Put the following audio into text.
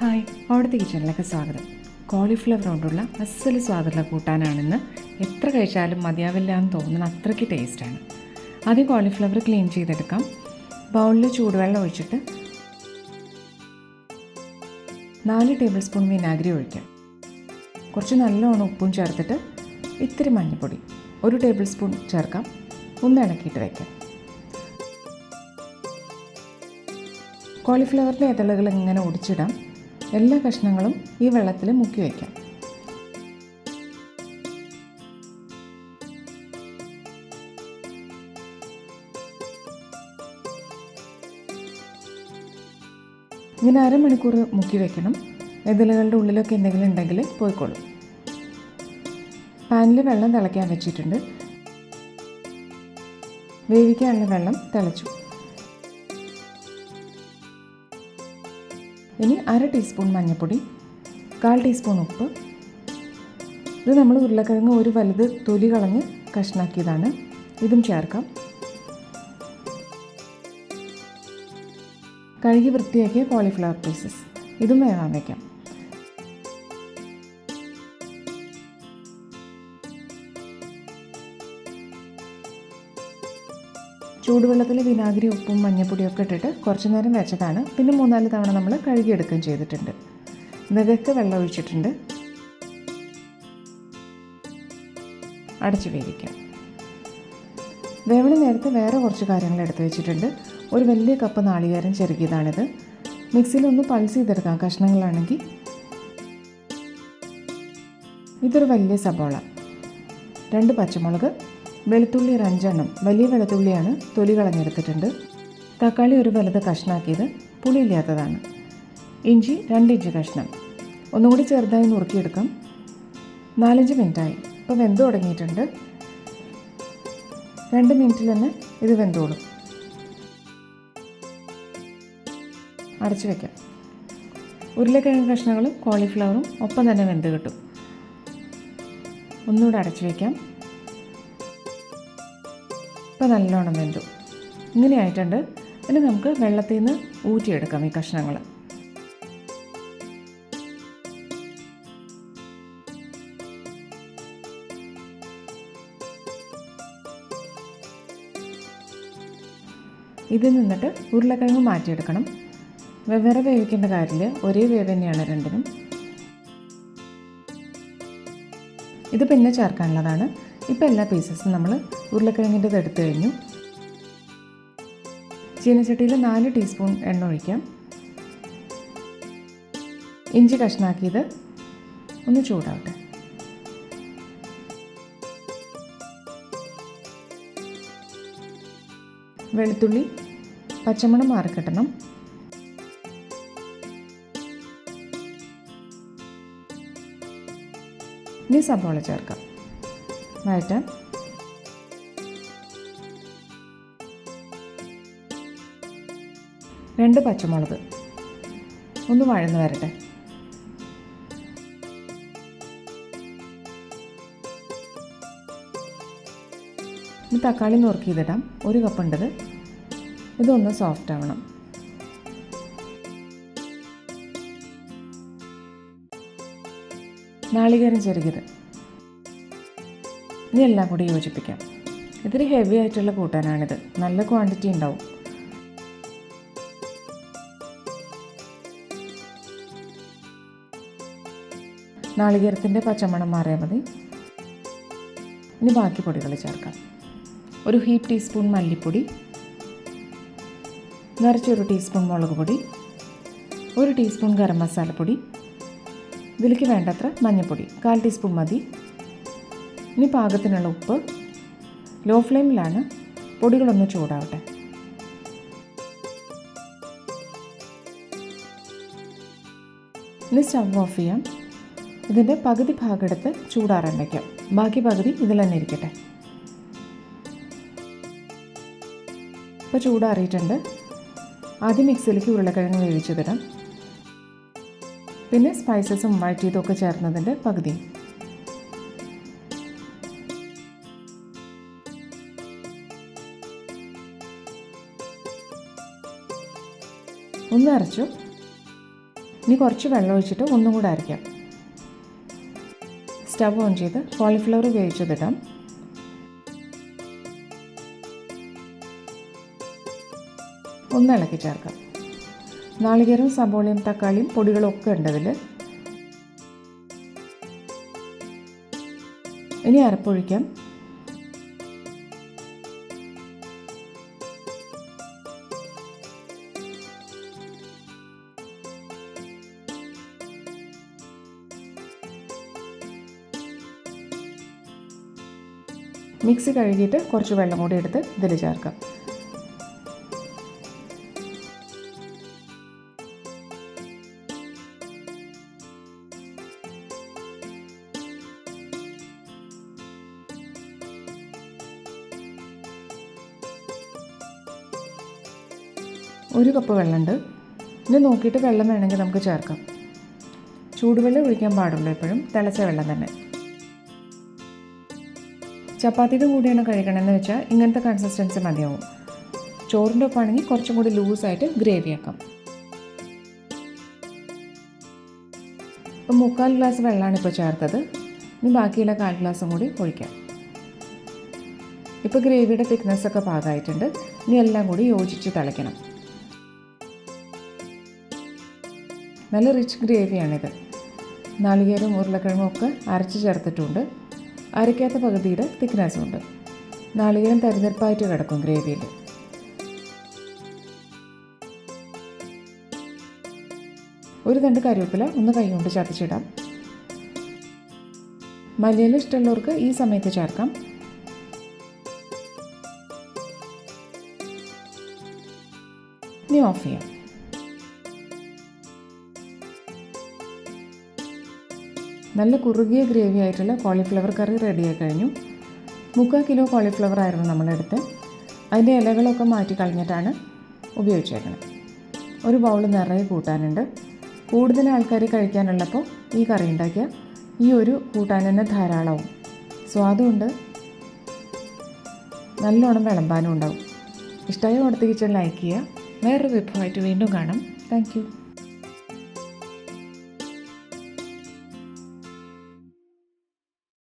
Hi അവിടുത്തെ കിച്ചണിലേക്ക് സ്വാഗതം. കോളിഫ്ലവർ കൊണ്ടുള്ള അസൽ സ്വാദുള്ള കൂട്ടാനാണെന്ന്. എത്ര കഴിച്ചാലും മതിയാവില്ല എന്ന് തോന്നുന്ന അത്രയ്ക്ക് ടേസ്റ്റാണ്. ആദ്യം കോളിഫ്ലവർ ക്ലീൻ ചെയ്തെടുക്കാം. ബൗളിൽ ചൂടുവെള്ളം ഒഴിച്ചിട്ട് നാല് ടേബിൾ സ്പൂൺ വിനാഗിരി ഒഴിക്കാം കുറച്ച് നല്ലോണം ഉപ്പും ചേർത്തിട്ട് ഇത്തിരി മഞ്ഞൾപ്പൊടി ഒരു ടേബിൾ സ്പൂൺ ചേർക്കാം. ഒന്ന് ഇളക്കിയിട്ട് വയ്ക്കാം കോളിഫ്ലവറിന്റെ ഇതളുകൾ ഇങ്ങനെ ഒടിച്ചിടാം എല്ലാ കഷ്ണങ്ങളും ഈ വെള്ളത്തിൽ മുക്കി വയ്ക്കാം. ഇങ്ങനെ അരമണിക്കൂർ മുക്കി വെക്കണം. ഇതളുകളുടെ ഉള്ളിലൊക്കെ എന്തെങ്കിലും ഉണ്ടെങ്കിൽ പോയിക്കോളും. പാനിൽ വെള്ളം തിളയ്ക്കാൻ വെച്ചിട്ടുണ്ട്. വേവിക്കാനുള്ള വെള്ളം തിളച്ചു. ഇനി അര ടീസ്പൂൺ മഞ്ഞൾപ്പൊടി കാൽ ടീസ്പൂൺ ഉപ്പ്. ഇത് നമ്മൾ ഉരുളക്കിഴങ്ങ് ഒരു വലുത് തൊലി കളഞ്ഞ് കഷ്ണാക്കിയതാണ്. ഇതും ചേർക്കാം. കഴുകി വൃത്തിയാക്കിയ കോളിഫ്ലവർ പീസസ് ഇതും വേവാൻ വയ്ക്കാം ചൂടുവെള്ളത്തിൽ വിനാഗിരി ഉപ്പും മഞ്ഞപ്പൊടിയൊക്കെ ഇട്ടിട്ട് കുറച്ച് നേരം വെച്ചതാണ്. പിന്നെ മൂന്നാൽ തവണ നമ്മൾ കഴുകിയെടുക്കുകയും ചെയ്തിട്ടുണ്ട്. നികത്ത് വെള്ളം ഒഴിച്ചിട്ടുണ്ട്. അടച്ചു വേവിക്കാം. വേവണ നേരത്തെ വേറെ കുറച്ച് കാര്യങ്ങൾ എടുത്തു വെച്ചിട്ടുണ്ട്. ഒരു വലിയ കപ്പ് നാളികേരം ചെറുകിയതാണിത്. മിക്സിയിലൊന്ന് പൾസ് ചെയ്തെടുക്കാം. കഷ്ണങ്ങളാണെങ്കിൽ ഇതൊരു വലിയ സബോള. രണ്ട് പച്ചമുളക് വെളുത്തുള്ളി ഒരു അഞ്ചെണ്ണം വലിയ വെളുത്തുള്ളിയാണ് തൊലി കളഞ്ഞെടുത്തിട്ടുണ്ട്. തക്കാളി ഒരു വലുത് കഷ്ണാക്കിയത് പുളിയില്ലാത്തതാണ്. ഇഞ്ചി രണ്ട് ഇഞ്ച് കഷ്ണം. ഒന്നുകൂടി ചെറുതായി നുറുക്കിയെടുക്കാം. നാലഞ്ച് മിനിറ്റായി. ഇപ്പോൾ വെന്ത് തുടങ്ങിയിട്ടുണ്ട്. രണ്ട് മിനിറ്റിൽ തന്നെ ഇത് വെന്തോളും. അടച്ചു വയ്ക്കാം ഉരുളക്കിഴങ്ങ് കഷ്ണങ്ങളും കോളിഫ്ലവറും ഒപ്പം തന്നെ വെന്ത് കിട്ടും. ഒന്നുകൂടെ അടച്ചു വയ്ക്കാം ഇപ്പോൾ നല്ലോണം വെന്തു. ഇങ്ങനെ ആയിട്ടുണ്ട്. ഇനി നമുക്ക് വെള്ളത്തിൽ നിന്ന് ഊറ്റിയെടുക്കാം ഈ കഷ്ണങ്ങൾ ഇതിൽ നിന്നിട്ട് ഉരുളക്കിഴങ്ങ് മാറ്റിയെടുക്കണം. വെവ്വേറെ വേവിക്കേണ്ട കാര്യമില്ല. ഒരേ വേവ് തന്നെയാണ് രണ്ടിനും. ഇത് പിന്നെ ചേർക്കാനുള്ളതാണ്. ഇപ്പോൾ എല്ലാ പീസസും നമ്മൾ ഉരുളക്കിഴങ്ങിന്റെ എടുത്തു കഴിഞ്ഞു. ചീനച്ചട്ടിയിൽ നാല് ടീസ്പൂൺ എണ്ണ ഒഴിക്കാം. ഇഞ്ചി കഷ്ണാക്കിയത് ഒന്ന് ചൂടാവട്ടെ. വെളുത്തുള്ളി പച്ചമണം മാറിക്കിട്ടണം. ഇനി സബോള ചേർക്കാം. വഴറ്റാൻ രണ്ട് പച്ചമുളക്. ഒന്ന് വഴന്ന് വരട്ടെ. ഇനി തക്കാളി നുറുക്കിയതിടാം ഒരു കപ്പ് കപ്പുണ്ടത് ഇതൊന്ന് സോഫ്റ്റ് ആവണം. നാളികേരം ചെറുകിയത്. ഇനി കൂടി യോജിപ്പിക്കാം. ഇതൊരു ഹെവി ആയിട്ടുള്ള കൂട്ടാനാണിത്. നല്ല ക്വാണ്ടിറ്റി ഉണ്ടാവും. നാളികേരത്തിന്റെ പച്ചമണം മാറിയാൽ മതി. ഇനി ബാക്കി പൊടികൾ ചേർക്കാം. ഒരു ഹീപ്പ് ടീസ്പൂൺ മല്ലിപ്പൊടി. നിറച്ചൊരു ടീസ്പൂൺ മുളക് പൊടി. ഒരു ടീസ്പൂൺ ഗരം മസാലപ്പൊടി. ഇതിലേക്ക് വേണ്ടത്ര മഞ്ഞൾപ്പൊടി കാൽ ടീസ്പൂൺ മതി. ഇനി പാകത്തിനുള്ള ഉപ്പ് ലോ ഫ്ലെയിമിലാണ് പൊടികളൊന്ന് ചൂടാവട്ടെ. ഇനി സ്റ്റവ് ഓഫ് ചെയ്യാം. ഇതിന്റെ പകുതി ഭാഗം എടുത്ത് ചൂടാറാൻ വയ്ക്കാം ബാക്കി പകുതി ഇതിൽ തന്നെ ഇരിക്കട്ടെ. ഇപ്പോൾ ചൂടാറിയിട്ടുണ്ട്. ആദ്യം മിക്സിയിലേക്ക് ഉരുളക്കിഴങ്ങ് വേവിച്ചതിടാം പിന്നെ സ്പൈസസും വഴറ്റിയതൊക്കെ ചേർന്നതിന്റെ പകുതി. ഒന്ന് അരച്ചു. ഇനി കുറച്ച് വെള്ളം ഒഴിച്ചിട്ട് ഒന്നും കൂടെ അരയ്ക്കാം. സ്റ്റവ് ഓൺ ചെയ്ത് കോളിഫ്ലവർ വേവിച്ചതിടാം ഒന്ന് ഇളക്കി ചേർക്കാം. നാളികേരവും സബോളയും തക്കാളിയും പൊടികളും ഒക്കെ ഉണ്ട് ഇനി അരപ്പൊഴിക്കാം. മിക്സി കഴുകിയിട്ട് കുറച്ച് വെള്ളം കൂടി എടുത്ത് ഇതിൽ ചേർക്കാം. ഒരു കപ്പ് വെള്ളമുണ്ട്. ഇനി നോക്കിയിട്ട് വെള്ളം വേണമെങ്കിൽ നമുക്ക് ചേർക്കാം. ചൂടുവെള്ളം ഒഴിക്കാൻ പാടുള്ളൂ എപ്പോഴും. തിളച്ച വെള്ളം തന്നെ. ചപ്പാത്തിയുടെ കൂടെയാണ് കഴിക്കണമെന്ന് വെച്ചാൽ ഇങ്ങനത്തെ കൺസിസ്റ്റൻസി മതിയാവും. ചോറിന്റെ ഒപ്പാണെങ്കിൽ കുറച്ചും കൂടി ലൂസായിട്ട് ഗ്രേവി ആക്കാം. ഇപ്പം മുക്കാൽ ഗ്ലാസ് വെള്ളമാണ് ഇപ്പോൾ ചേർത്തത്. ഇനി ബാക്കിയുള്ള കാൽ ഗ്ലാസും കൂടി ഒഴിക്കാം. ഇപ്പോൾ ഗ്രേവിയുടെ തിക്നെസ് ഒക്കെ പാകമായിട്ടുണ്ട്. ഇനി എല്ലാം കൂടി യോജിച്ച് തിളയ്ക്കണം. നല്ല റിച്ച് ഗ്രേവിയാണിത് നാളികേരം ഉരുളക്കിഴങ്ങും ഒക്കെ അരച്ച് ചേർത്തിട്ടുണ്ട്. അരയ്ക്കാത്ത പകുതിയുടെ തിക്നെസ്സും ഉണ്ട് നാളികേരം തരിതരിപ്പായിട്ട് കിടക്കും ഗ്രേവിയിൽ ഒരു തണ്ട് കറിവേപ്പില ഒന്ന് കൈകൊണ്ട് ചതച്ചിടാം. മല്ലിയില ഇഷ്ടമുള്ളവർക്ക് ഈ സമയത്ത് ചേർക്കാം. ഇനി ഓഫ് ചെയ്യാം. നല്ല കുറുകിയ ഗ്രേവി ആയിട്ടുള്ള കോളിഫ്ലവർ കറി റെഡിയായി കഴിഞ്ഞു. മുക്കാൽ കിലോ കോളിഫ്ലവർ ആയിരുന്നു നമ്മളെടുത്ത്. അതിന്റെ ഇലകളൊക്കെ മാറ്റി കളഞ്ഞിട്ടാണ് ഉപയോഗിച്ചേക്കുന്നത് ഒരു ബൗൾ നിറയെ കൂട്ടാനുണ്ട്. കൂടുതൽ ആൾക്കാർ കഴിക്കാനുള്ളപ്പോൾ ഈ കറി ഉണ്ടാക്കിയ ഈ ഒരു കൂട്ടാൻ തന്നെ ധാരാളവും സ്വാദുമുണ്ട് നല്ലോണം വിളമ്പാനും ഉണ്ടാവും. ഇഷ്ടമായ ഓടത്ത് കിച്ചൺ ലൈക്ക് ചെയ്യുക. വേറൊരു വിഭവമായിട്ട് വീണ്ടും കാണാം. താങ്ക്